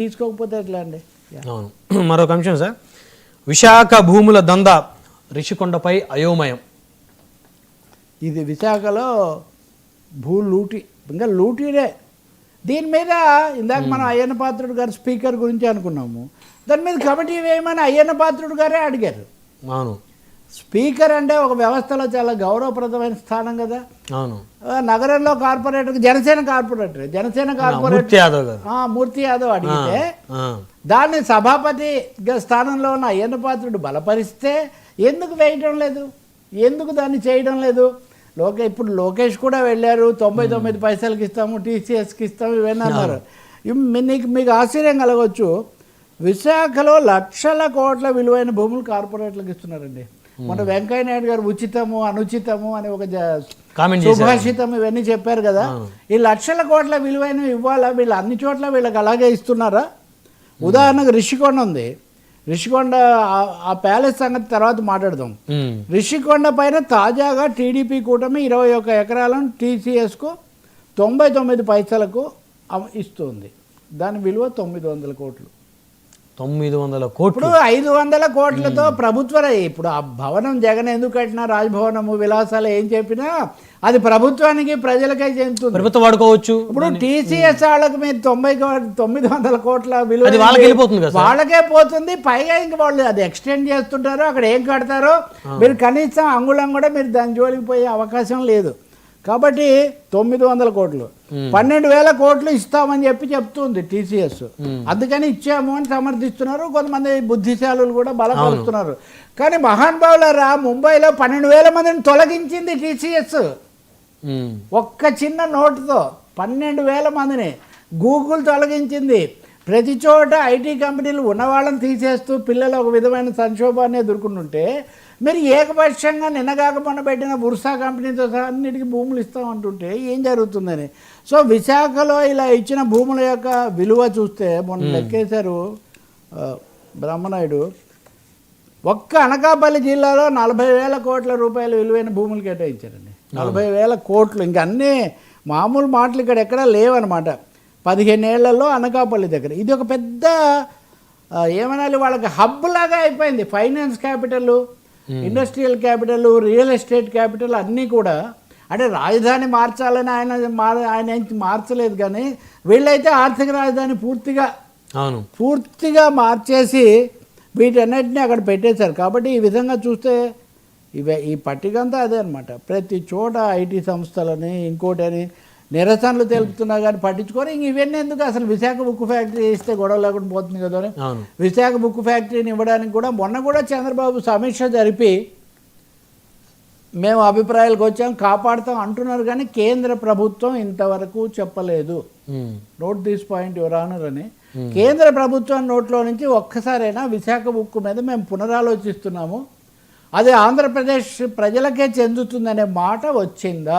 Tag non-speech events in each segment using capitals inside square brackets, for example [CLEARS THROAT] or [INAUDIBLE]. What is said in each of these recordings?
తీసుకోకపోతే ఎట్లా అండి? అవును. [CLEARS THROAT] మరొక అంశం సార్. విశాఖ భూముల దందా రిషికొండపై అయోమయం. ఇది విశాఖలో భూ లూటి ఇంకా లూటీనే. దీని మీద ఇందాక మనం అయ్యన్న పాత్రుడు గారు స్పీకర్ గురించి అనుకున్నాము. దాని మీద కమిటీ వేయమని అయ్యన్న పాత్రుడు గారే అడిగారు. అవును. స్పీకర్ అంటే ఒక వ్యవస్థలో చాలా గౌరవప్రదమైన స్థానం కదా. అవును. నగరంలో corporator Janasena corporator. Janasena corporator Yadav Murthy Yadav అడిగితే దాన్ని సభాపతి స్థానంలో ఉన్న అయ్యన్న పాత్రుడు బలపరిస్తే ఎందుకు వేయటం లేదు? ఎందుకు దాన్ని చేయడం లేదు? లోకే ఇప్పుడు లోకేష్ కూడా వెళ్ళారు. తొంభై తొమ్మిది పైసలకి ఇస్తాము టీసీఎస్కి ఇస్తాము ఇవన్నీ అన్నారు. నీకు మీకు ఆశ్చర్యం కలగవచ్చు విశాఖలో లక్షల కోట్ల విలువైన భూములు కార్పొరేట్లకు ఇస్తున్నారండి. మన వెంకయ్య నాయుడు గారు ఉచితము అనుచితము అని ఒక సుభాషితం ఇవన్నీ చెప్పారు కదా. ఈ లక్షల కోట్ల విలువైనవి ఇవ్వాలా? వీళ్ళు అన్ని చోట్ల వీళ్ళకి అలాగే ఇస్తున్నారా? ఉదాహరణకు రిషికొండ ఉంది. రిషికొండ ఆ- ప్యాలెస్ సంగతి తర్వాత మాట్లాడదాం. రిషికొండ పైన తాజాగా టీడీపీ కూటమి ఇరవై ఒక్క ఎకరాలను టీసీఎస్కు తొంభై తొమ్మిది పైసలకు ఇస్తుంది. దాని విలువ తొమ్మిది వందల కోట్లు. తొమ్మిది వందల కోట్లు. ఐదు వందల కోట్లతో ప్రభుత్వ ఇప్పుడు ఆ భవనం జగన్ ఎందుకు కట్టినా రాజ్భవనము విలాసాలు ఏం చెప్పినా అది ప్రభుత్వానికి ప్రజలకే చెందుతుంది. ప్రభుత్వం వాడుకోవచ్చు. ఇప్పుడు టీసీఎస్ వాళ్ళకి మీరు తొంభై తొమ్మిది వందల కోట్ల విలువ వాళ్ళకి వెళ్ళిపోతుంది? వాళ్ళకే పోతుంది పైగా ఇంక వాళ్ళు అది ఎక్స్టెండ్ చేస్తుంటారో అక్కడ ఏం కడతారో మీరు కనీసం అంగుళం కూడా మీరు దాని జోలికి పోయే అవకాశం లేదు. కాబట్టి తొమ్మిది వందల కోట్లు. పన్నెండు వేల కోట్లు ఇస్తామని చెప్పి చెప్తుంది టీసీఎస్. అందుకని ఇచ్చాము అని సమర్థిస్తున్నారు. కొంతమంది బుద్ధిశాలులు కూడా బలపరుస్తున్నారు. కానీ మహానుభావులరా ముంబైలో పన్నెండు వేల మందిని తొలగించింది టీసీఎస్. ఒక్క చిన్న నోటుతో పన్నెండు వేల మందిని గూగుల్ తొలగించింది. ప్రతి చోట ఐటీ కంపెనీలు ఉన్నవాళ్ళని తీసేస్తూ పిల్లలు ఒక విధమైన సంక్షోభాన్ని ఎదుర్కొంటుంటే మీరు ఏకపక్షంగా నిన్నగాక మొన్న పెట్టిన బుర్సా కంపెనీతో సహా అన్నిటికీ భూములు ఇస్తామంటుంటే ఏం జరుగుతుందని. సో విశాఖలో ఇలా ఇచ్చిన భూముల యొక్క విలువ చూస్తే మొన్న లెక్కేశారు బ్రహ్మనాయుడు ఒక్క అనకాపల్లి జిల్లాలో నలభై వేల కోట్ల రూపాయల విలువైన భూములు కేటాయించారండి. నలభై వేల కోట్లు. ఇంక అన్నీ మామూలు మాటలు ఇక్కడ ఎక్కడా లేవన్నమాట. పదిహేను ఏళ్ళలో అనకాపల్లి దగ్గర. ఇది ఒక పెద్ద ఏమనాలి వాళ్ళకి హబ్ లాగా అయిపోయింది. Finance capital. Industrial capital real estate capital అన్నీ కూడా అంటే రాజధాని మార్చాలని ఆయన ఆయన మార్చలేదు కానీ వీళ్ళైతే ఆర్థిక రాజధాని పూర్తిగా అవును. పూర్తిగా మార్చేసి వీటన్నిటిని అక్కడ పెట్టేశారు. కాబట్టి ఈ విధంగా చూస్తే ఇవే ఈ పట్టిక అంతా అదే అనమాట ప్రతి చోట ఐటీ సంస్థలని ఇంకోటని నిరసనలు తెలుపుతున్నా కానీ పట్టించుకొని ఇంక ఇవన్నీ ఎందుకు? అసలు విశాఖ ఉక్కు ఫ్యాక్టరీ ఇస్తే గొడవ లేకుండా పోతుంది కదా విశాఖ ఉక్కు ఫ్యాక్టరీని ఇవ్వడానికి కూడా మొన్న కూడా చంద్రబాబు సమీక్ష జరిపి మేము అభిప్రాయాలకు వచ్చాం కాపాడుతాం అంటున్నారు కానీ కేంద్ర ప్రభుత్వం ఇంతవరకు చెప్పలేదు. Note this point your honour అని. కేంద్ర ప్రభుత్వం నోట్లో నుంచి ఒక్కసారైనా విశాఖ ఉక్కు మీద మేము పునరాలోచిస్తున్నాము. అది ఆంధ్రప్రదేశ్ ప్రజలకే చెందుతుందనే మాట వచ్చిందా?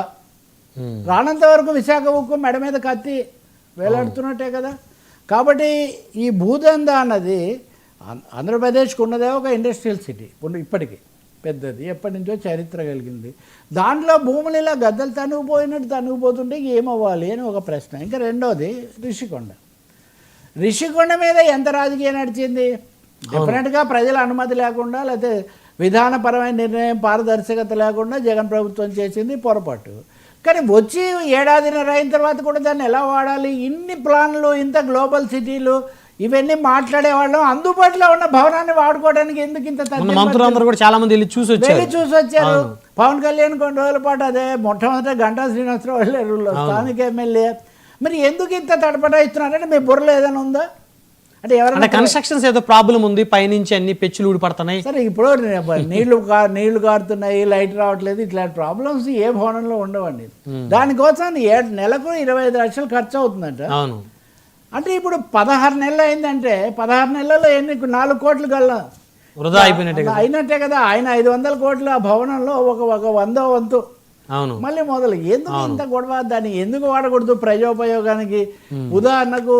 రానంత వరకు విశాఖ ఉక్కు మెడ మీద కత్తి వేలాడుతున్నట్టే కదా. కాబట్టి ఈ భూదంద అన్నది ఆంధ్రప్రదేశ్కి ఉన్నదే ఒక ఇండస్ట్రియల్ సిటీ ఇప్పుడు ఇప్పటికీ పెద్దది. ఎప్పటి నుంచో చరిత్ర కలిగింది. దాంట్లో భూములు ఇలా గద్దలు తనుగుపోయినట్టు తనుగుపోతుంటే ఏమవ్వాలి అని ఒక ప్రశ్న. ఇంకా రెండోది రిషికొండ. రిషికొండ మీద ఎంత రాజకీయం నడిచింది? డెఫినెట్గా ప్రజల అనుమతి లేకుండా లేకపోతే విధానపరమైన నిర్ణయం పారదర్శకత లేకుండా జగన్ ప్రభుత్వం చేసింది పొరపాటు. కానీ వచ్చి ఏడాదిన్నర అయిన తర్వాత కూడా దాన్ని ఎలా వాడాలి? ఇన్ని ప్లాన్లు ఇంత గ్లోబల్ సిటీలు ఇవన్నీ మాట్లాడేవాళ్ళం. అందుబాటులో ఉన్న భవనాన్ని వాడుకోవడానికి ఎందుకు ఇంత మంత్రులందరూ కూడా చాలా మంది చూసి వచ్చారు చూసి వచ్చారు పవన్ కళ్యాణ్ కొన్ని రోజుల పాటు అదే మొట్టమొదట గంటా శ్రీనివాసరావు వెళ్ళారు స్థానిక ఎమ్మెల్యే. మరి ఎందుకు ఇంత తడపడాయిస్తున్నారంటే మీ బుర్రలో ఏదైనా ఉందా? అంటే ఎవరైనా కన్స్ట్రక్షన్స్ ఏదో ప్రాబ్లం ఉంది పైనుంచి అన్ని పెచ్చులు ఊడిపడుతున్నాయి. సరే ఇప్పుడు [LAUGHS] నీళ్ళు నీళ్ళు కారుతున్నాయి లైట్ రావట్లేదు ఇట్లాంటి ప్రాబ్లమ్స్ ఏ భవనంలో ఉండవండి. దానికోసం ఏడు నెలకు ఇరవై ఐదు లక్షలు ఖర్చు అవుతుందంట అవును. అంటే ఇప్పుడు పదహారు నెలలు అయిందంటే పదహారు నెలల్లో ఎన్ని నాలుగు కోట్లు గల్ల. వృధా అయిపోయినట్టే అయినట్టే కదా ఆయన ఐదు వందల కోట్లు ఆ భవనంలో ఒక ఒక వందో వంతు. అవును. మళ్ళీ మొదలు. ఎందుకు ఇంత గొడవ? దాన్ని ఎందుకు వాడకూడదు ప్రజోపయోగానికి? ఉదాహరణకు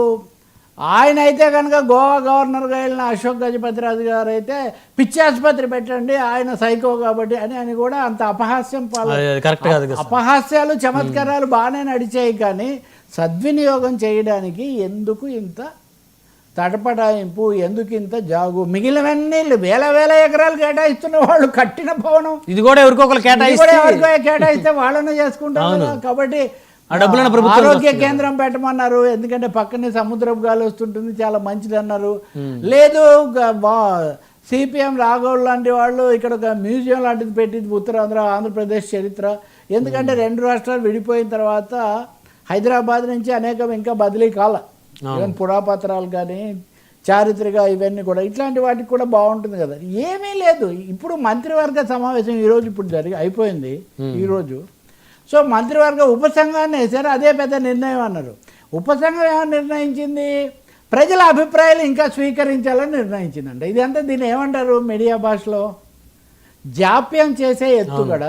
ఆయన అయితే కనుక గోవా గవర్నర్గా వెళ్ళిన అశోక్ గజపతిరాజు గారు అయితే పిచ్చి ఆసుపత్రి పెట్టండి ఆయన సైకో కాబట్టి అని అని కూడా అంత అపహాస్యం పాలు అపహాస్యాలు చమత్కారాలు బాగానే నడిచాయి కానీ సద్వినియోగం చేయడానికి ఎందుకు ఇంత తటపటాయింపు ఎందుకు ఇంత జాగు? మిగిలినవన్నీ వేల వేల ఎకరాలు కేటాయిస్తున్న వాళ్ళు కట్టిన భవనం. ఇది కూడా ఎవరికొకరు కేటాయిస్తే. వాళ్ళనే చేసుకుంటారు. కాబట్టి ఆ డబ్బులను ప్రభుత్వం ఆరోగ్య కేంద్రం పెట్టమన్నారు. ఎందుకంటే పక్కనే సముద్రపు గాలి వస్తుంటుంది చాలా మంచిది అన్నారు లేదు సిపిఎం రాఘవ్ లాంటి వాళ్ళు ఇక్కడ ఒక మ్యూజియం లాంటిది పెట్టింది ఉత్తరాంధ్ర ఆంధ్రప్రదేశ్ చరిత్ర. ఎందుకంటే రెండు రాష్ట్రాలు విడిపోయిన తర్వాత హైదరాబాద్ నుంచి అనేకం ఇంకా బదిలీ కాల. ఈవెన్ పురాపత్రాలు కానీ చారిత్రక ఇవన్నీ కూడా. ఇట్లాంటి వాటికి కూడా బాగుంటుంది కదా. ఏమీ లేదు. ఇప్పుడు మంత్రివర్గ సమావేశం ఈరోజు ఇప్పుడు జరిగి అయిపోయింది ఈరోజు. సో మంత్రివర్గ ఉపసంఘాన్ని వేశారు అదే పెద్ద నిర్ణయం అన్నారు. ఉపసంఘం ఏమని నిర్ణయించింది? ప్రజల అభిప్రాయాలు ఇంకా స్వీకరించాలని నిర్ణయించిందంట. ఇది అంతా దీన్ని ఏమంటారు మీడియా భాషలో? జాప్యం చేసే ఎత్తుగడ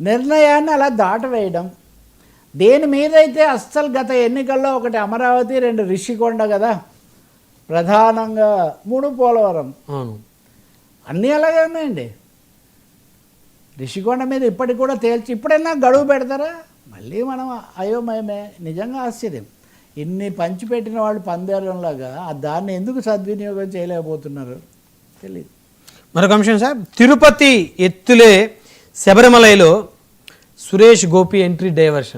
నిర్ణయాన్ని అలా దాటవేయడం. దేని మీదైతే అస్సలు గత ఎన్నికల్లో ఒకటి అమరావతి రెండు రిషికొండ కదా ప్రధానంగా మూడు పోలవరం అన్నీ అలాగే ఉన్నాయండి. రిషికొండ మీద ఇప్పటికి కూడా తేల్చి ఇప్పుడైనా గడువు పెడతారా? మళ్ళీ మనం అయోమయమే. నిజంగా ఆశ్చర్యం. ఇన్ని పంచిపెట్టిన వాళ్ళు పందేరంలాగా ఆ దాన్ని ఎందుకు సద్వినియోగం చేయలేకపోతున్నారు? తెలియదు మరొక అంశం సార్ తిరుపతి ఎత్తులే శబరిమలలో సురేష్ గోపి ఎంట్రీ డైవర్షన్.